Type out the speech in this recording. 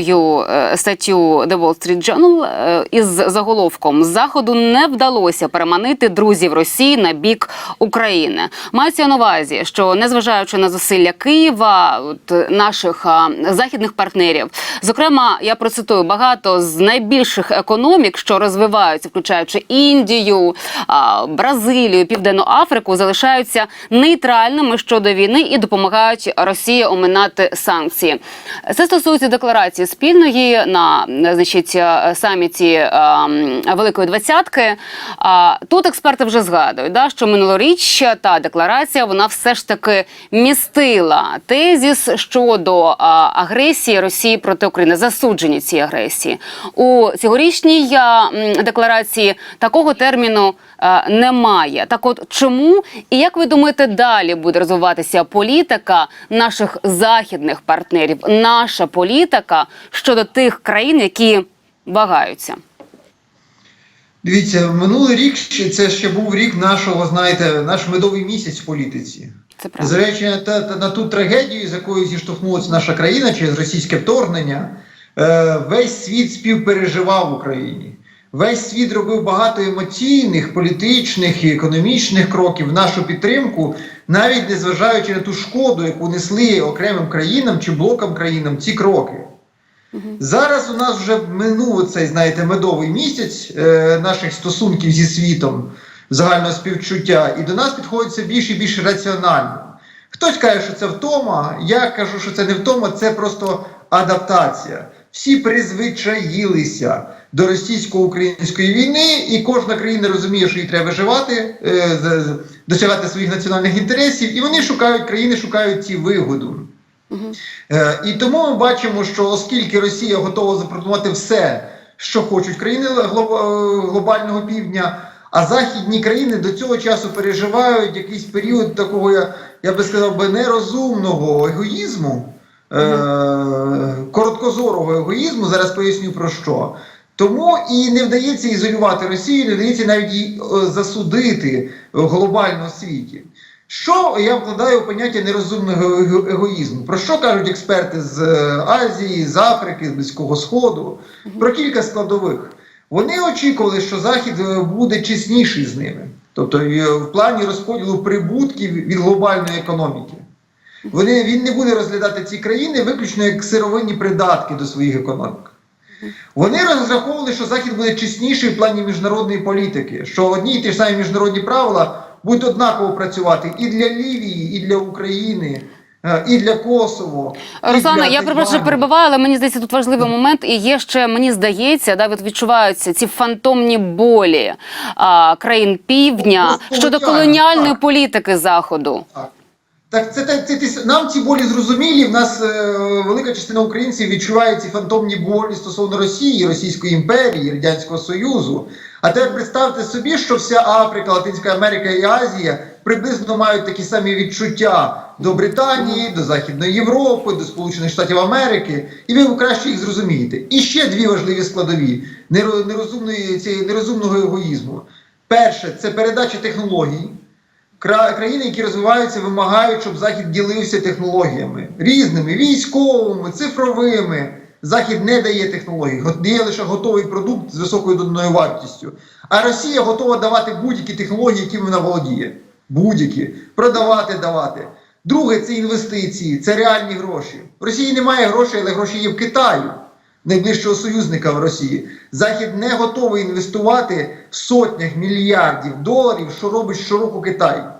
Е, статтю The Wall Street Journal е, із заголовком Заходу не вдалося переманити друзів Росії на бік України. Мається на увазі, що незважаючи на зусилля Києва, от, наших а, західних партнерів, зокрема, я процитую багато з найбільших економік, що розвиваються, включаючи Індію, а, Бразилію, Південну Африку, залишаються нейтральними щодо війни і допомагають Росії оминати санкції. Це стосується декларації спільної на значить е, саміті е, Великої Двадцятки. Тут експерти вже згадують, да, що минулоріч та декларація вона все ж таки містила тезіс щодо агресії Росії проти України, засудження цієї агресії у цьогорічній декларації. Такого терміну немає. Так, от чому і як ви думаєте, далі буде розвиватися політика наших західних партнерів, наша політика щодо тих країн, які вагаються? Дивіться, минулий рік це ще був рік нашого, знаєте, наш медовий місяць в політиці. Це правда. З та- та- на ту трагедію, з якою зіштовхнулася наша країна через російське вторгнення, е, весь світ співпереживав Україні. Весь світ робив багато емоційних, політичних і економічних кроків в нашу підтримку, навіть незважаючи на ту шкоду, яку несли окремим країнам чи блокам країнам ці кроки. Зараз у нас вже минув цей, знаєте, медовий місяць е, наших стосунків зі світом, загального співчуття, і до нас підходить все більше і більше раціонально. Хтось каже, що це втома, я кажу, що це не втома, це просто адаптація. Всі призвичаїлися до російсько-української війни, і кожна країна розуміє, що їй треба виживати, е, досягати своїх національних інтересів, і вони шукають країни, шукають ці вигоду. Е, І тому ми бачимо, що оскільки Росія готова запропонувати все, що хочуть країни е, глобального півдня, а західні країни до цього часу переживають якийсь період такого, я, я би сказав би, нерозумного егоїзму, е, короткозорого егоїзму, зараз поясню про що. Тому і не вдається ізолювати Росію, не вдається навіть її е, засудити в глобальному світі. Що я вкладаю у поняття нерозумного егоїзму? Про що кажуть експерти з е, Азії, з Африки, з Близького Сходу? Про кілька складових. Вони очікували, що Захід е, буде чесніший з ними, тобто в плані розподілу прибутків від глобальної економіки. Вони, він не буде розглядати ці країни виключно як сировинні придатки до своїх економік. Вони розраховували, що Захід буде чесніший в плані міжнародної політики, що одні й ті ж самі міжнародні правила будуть однаково працювати і для Лівії, і для України, е, і для Косово. Руслана, я перепрошую, Тайваню. перебиваю, але мені здається, тут важливий момент. І є ще, мені здається, да, от відчуваються ці фантомні болі а, країн півдня щодо колоніальної так. політики заходу. Так. Так, це, це, це, нам ці болі зрозумілі. В нас е, велика частина українців відчуває ці фантомні болі стосовно Росії, Російської імперії, Радянського Союзу. А тепер представте собі, що вся Африка, Латинська Америка і Азія приблизно мають такі самі відчуття до Британії, до Західної Європи, до Сполучених Штатів Америки, і ви краще їх зрозумієте. І ще дві важливі складові неро- нерозумної, цієї нерозумного егоїзму. Перше це передача технологій. Кра- Країни, які розвиваються, вимагають, щоб Захід ділився технологіями різними, військовими, цифровими. Захід не дає технологій, дає лише готовий продукт з високою доданою вартістю. А Росія готова давати будь-які технології, якими вона володіє. Будь-які. Продавати, давати. Друге це інвестиції, це реальні гроші. В Росії немає грошей, але гроші є в Китаю, найближчого союзника в Росії. Захід не готовий інвестувати в сотнях мільярдів доларів, що робить щороку Китай.